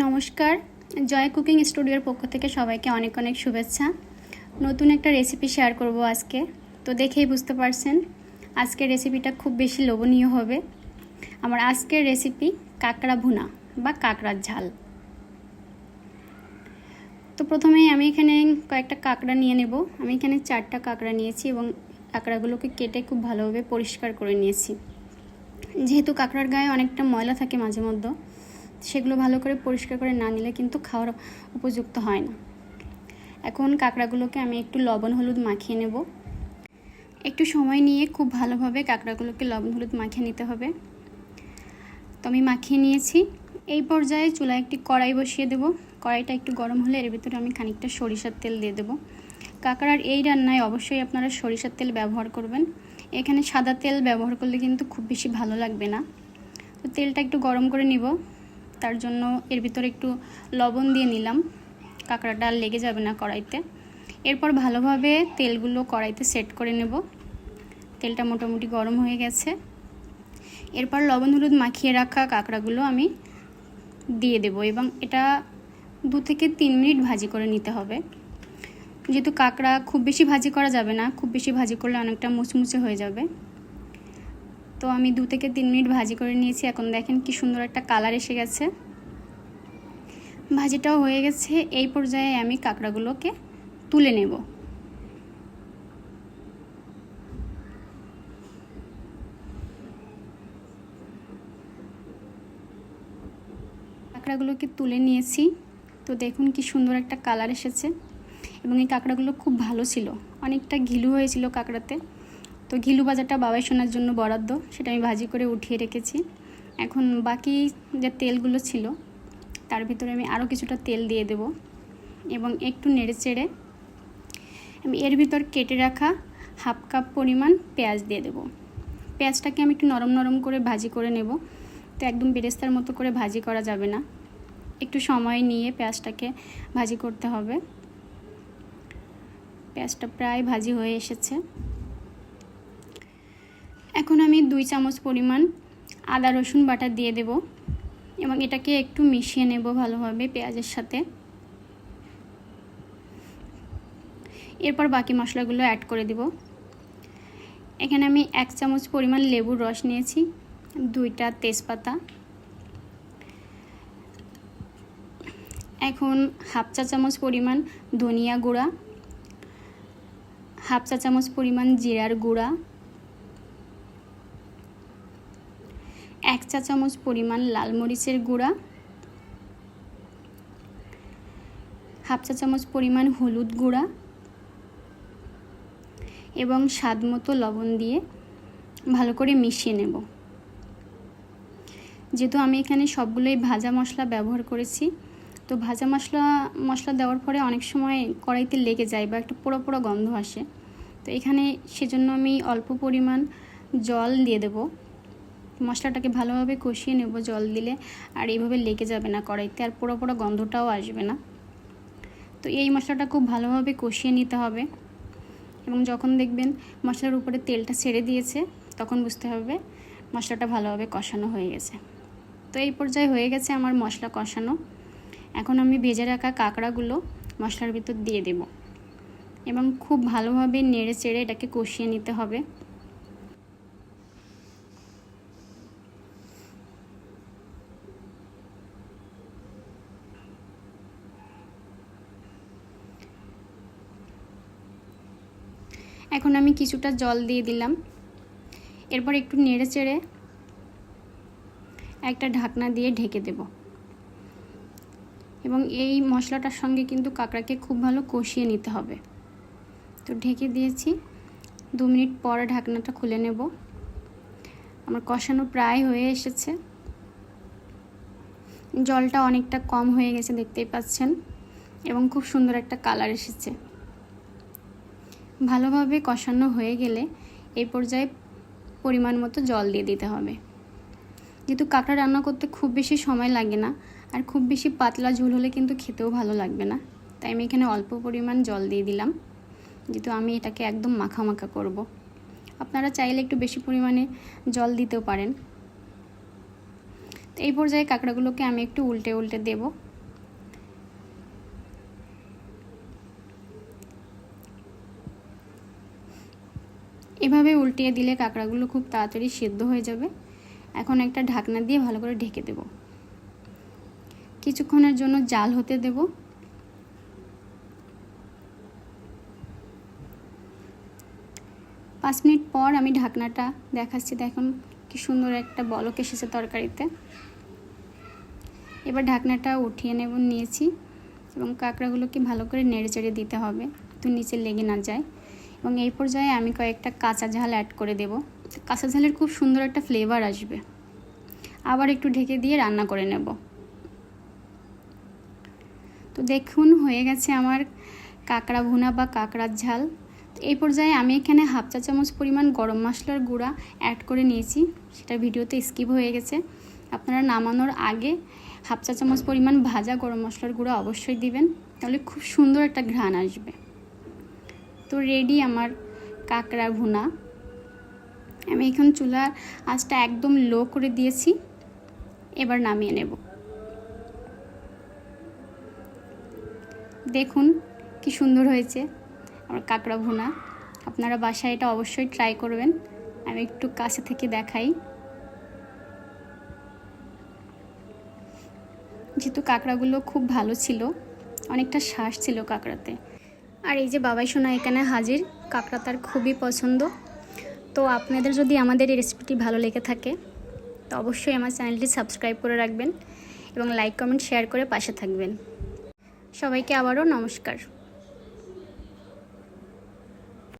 নমস্কার। জয় কুকিং স্টুডিওর পক্ষ থেকে সবাইকে অনেক অনেক শুভেচ্ছা। নতুন একটা রেসিপি শেয়ার করব আজকে। তো দেখেই বুঝতে পারছেন, আজকের রেসিপিটা খুব বেশি লোভনীয় হবে। আমার আজকের রেসিপি কাঁকড়া ভুনা বা কাঁকড়ার ঝাল। তো প্রথমেই আমি এখানে কয়েকটা কাঁকড়া নিয়ে নেব। আমি এখানে চারটা কাঁকড়া নিয়েছি এবং কাঁকড়াগুলোকে কেটে খুব ভালোভাবে পরিষ্কার করে নিয়েছি। যেহেতু কাঁকড়ার গায়ে অনেকটা ময়লা থাকে মাঝে মধ্যে সেগুলো ভালো করে পরিষ্কার করে না নিলে কিন্তু খাওয়ার উপযুক্ত হয় না। এখন কাঁকড়াগুলোকে আমি একটু লবণ, হলুদ মাখিয়ে নেব। একটু সময় নিয়ে খুব ভালোভাবে কাঁকড়াগুলোকে লবণ, হলুদ মাখিয়ে নিতে হবে। তো আমি মাখিয়ে নিয়েছি। এই পর্যায়ে চুলায় একটি কড়াই বসিয়ে দেব। কড়াইটা একটু গরম হলে এর ভিতরে আমি খানিকটা সরিষার তেল দিয়ে দেবো। কাঁকড়ার এই রান্নায় অবশ্যই আপনারা সরিষার তেল ব্যবহার করবেন। এখানে সাদা তেল ব্যবহার করলে কিন্তু খুব বেশি ভালো লাগবে না। তো তেলটা একটু গরম করে নিব। তার জন্য এর ভিতরে একটু লবণ দিয়ে নিলাম। কাঁকড়াটা আর লেগে যাবে না কড়াইতে। এরপর ভালোভাবে তেলগুলো কড়াইতে সেট করে নেব। তেলটা মোটামুটি গরম হয়ে গেছে। এরপর লবণ হলুদ মাখিয়ে রাখা কাঁকড়াগুলো আমি দিয়ে দেব এবং এটা দু থেকে তিন মিনিট ভাজি করে নিতে হবে। যেহেতু কাঁকড়া খুব বেশি ভাজি করা যাবে না, খুব বেশি ভাজি করলে অনেকটা মুচমুচে হয়ে যাবে। তো আমি দু থেকে তিন মিনিট ভাজি করে নিয়েছি। এখন দেখেন কি সুন্দর একটা কালার এসে গেছে। ভাজিটাও হয়ে গেছে। এই পর্যায়ে আমি কাঁকড়াগুলোকে তুলে নেব। কাঁকড়াগুলোকে তুলে নিয়েছি। তো দেখুন কি সুন্দর একটা কালার এসেছে। এবং এই কাঁকড়াগুলো খুব ভালো ছিল। অনেকটা ঘিলু হয়েছিল কাঁকড়াতে। তো ঘিলু বাজারটা বাবাই শোনার জন্য বরাদ্দ, সেটা আমি ভাজি করে উঠিয়ে রেখেছি। এখন বাকি যে তেলগুলো ছিল, তার ভিতরে আমি আরও কিছুটা তেল দিয়ে দেব এবং একটু নেড়ে চেড়ে আমি এর ভিতর কেটে রাখা হাফ কাপ পরিমাণ পেঁয়াজ দিয়ে দেব। পেঁয়াজটাকে আমি একটু নরম নরম করে ভাজি করে নেব। তো একদম বেরেস্তার মতো করে ভাজি করা যাবে না। একটু সময় নিয়ে পেঁয়াজটাকে ভাজি করতে হবে। পেঁয়াজটা প্রায় ভাজি হয়ে এসেছে। এখন আমি দুই চামচ পরিমাণ আদা রসুন বাটা দিয়ে দেব এবং এটাকে একটু মিশিয়ে নেব ভালোভাবে পেঁয়াজের সাথে। এরপর বাকি মশলাগুলো অ্যাড করে দিব। এখানে আমি এক চামচ পরিমাণ লেবুর রস নিয়েছি, দুইটা তেজপাতা। এখন হাফ চা চামচ পরিমাণ ধনিয়া গুঁড়া, হাফ চা চামচ পরিমাণ জিরার গুঁড়া এক চা চামচ পরিমাণ লাল মরিচের গুঁড়া, হাফ চা চামচ পরিমাণ হলুদ গুঁড়া এবং স্বাদ মতো লবণ দিয়ে ভালো করে মিশিয়ে নেব। যেহেতু আমি এখানে সবগুলোই ভাজা মশলা ব্যবহার করেছি, তো ভাজা মশলা মশলা দেওয়ার পরে অনেক সময় কড়াইতে লেগে যায় বা একটা পোড়ো পোড়ো গন্ধ আসে। তো এখানে সেজন্য আমি অল্প পরিমাণ জল দিয়ে দেব। মশলাটাকে ভালোভাবে কষিয়ে নেব জল দিলে। আর এইভাবে লেগে যাবে না কড়াইতে, আর পোড়ো পোড়ো গন্ধটাও আসবে না। তো এই মশলাটা খুব ভালোভাবে কষিয়ে নিতে হবে। এবং যখন দেখবেন মশলার উপরে তেলটা ছেড়ে দিয়েছে, তখন বুঝতে হবে মশলাটা ভালোভাবে কষানো হয়ে গেছে। তো এই পর্যায়ে হয়ে গেছে আমার মশলা কষানো। এখন আমি ভেজে রাখা কাঁকড়াগুলো মশলার ভিতর দিয়ে দেব। এবং খুব ভালোভাবে নেড়ে চেড়ে এটাকে কষিয়ে নিতে হবে। এখন আমি কিছুটা জল দিয়ে দিলাম। এরপর একটু নেড়ে চেড়ে একটা ঢাকনা দিয়ে ঢেকে দেব। এবং এই মশলাটার সঙ্গে কিন্তু কাঁকড়াকে খুব ভালো কষিয়ে নিতে হবে। তো ঢেকে দিয়েছি। দু মিনিট পর ঢাকনাটা খুলে নেব। আমার কষানো প্রায় হয়ে এসেছে। জলটা অনেকটা কম হয়ে গেছে, দেখতেই পাচ্ছেন। এবং খুব সুন্দর একটা কালার এসেছে। ভালোভাবে কষানো হয়ে গেলে এই পর্যায়ে পরিমাণ মতো জল দিয়ে দিতে হবে। যেহেতু কাঁকড়া রান্না করতে খুব বেশি সময় লাগে না, আর খুব বেশি পাতলা ঝোল হলে কিন্তু খেতেও ভালো লাগবে না। তাই আমি এখানে অল্প পরিমাণ জল দিয়ে দিলাম। যেহেতু আমি এটাকে একদম মাখা মাখা করব। আপনারা চাইলে একটু বেশি পরিমাণে জল দিতেও পারেন। তো এই পর্যায়ে কাঁকড়াগুলোকে আমি একটু উল্টে উল্টে দেব। এভাবে উল্টিয়ে দিলে কাঁকড়াগুলো খুব তাড়াতাড়ি সিদ্ধ হয়ে যাবে। এখন একটা ঢাকনা দিয়ে ভালো করে ঢেকে দেব। কিছুক্ষণের জন্য জাল হতে দেব। পাঁচ মিনিট পর আমি ঢাকনাটা দেখাচ্ছি, দেখুন কি সুন্দর একটা বলক এসেছে তরকারিতে। এবার ঢাকনাটা উঠিয়ে নেব, নিয়েছি এবং কাঁকড়াগুলোকে ভালো করে নেড়ে চেড়ে দিতে হবে তো নিচে লেগে না যায়। এবং এই পর্যায়ে আমি কয়েকটা কাঁচা ঝাল অ্যাড করে দেব। কাঁচা ঝালের খুব সুন্দর একটা ফ্লেভার আসবে। আবার একটু ঢেকে দিয়ে রান্না করে নেব। তো দেখুন, হয়ে গেছে আমার কাঁকড়া ভুনা বা কাঁকড়ার ঝাল। এই পর্যায়ে আমি এখানে হাফ চা চামচ পরিমাণ গরম মশলার গুঁড়া অ্যাড করে নিয়েছি। সেটা ভিডিওতে স্কিপ হয়ে গেছে। আপনারা নামানোর আগে হাফ চা চামচ পরিমাণ ভাজা গরম মশলার গুঁড়া অবশ্যই দিবেন। তাহলে খুব সুন্দর একটা ঘ্রাণ আসবে। তো রেডি আমার কাঁকড়া ভুনা। আমি এখন চুলার আঁচটা একদম লো করে দিয়েছি, এবার নামিয়ে নেব। দেখুন কি সুন্দর হয়েছে আমার কাঁকড়া ভুনা। আপনারা বাসায় এটা অবশ্যই ট্রাই করবেন। আমি একটু কাছে থেকে দেখাই। যেহেতু কাঁকড়াগুলো খুব ভালো ছিল, অনেকটা শ্বাস ছিল কাঁকড়াতে। আর এই যে বাবাই সোনা এখানে হাজির, কাঁকড়া তার খুবই পছন্দ। তো আপনাদের যদি আমাদের এই রেসিপিটি ভালো লেগে থাকে, তো অবশ্যই আমার চ্যানেলটি সাবস্ক্রাইব করে রাখবেন এবং লাইক কমেন্ট শেয়ার করে পাশে থাকবেন। সবাইকে আবারও নমস্কার।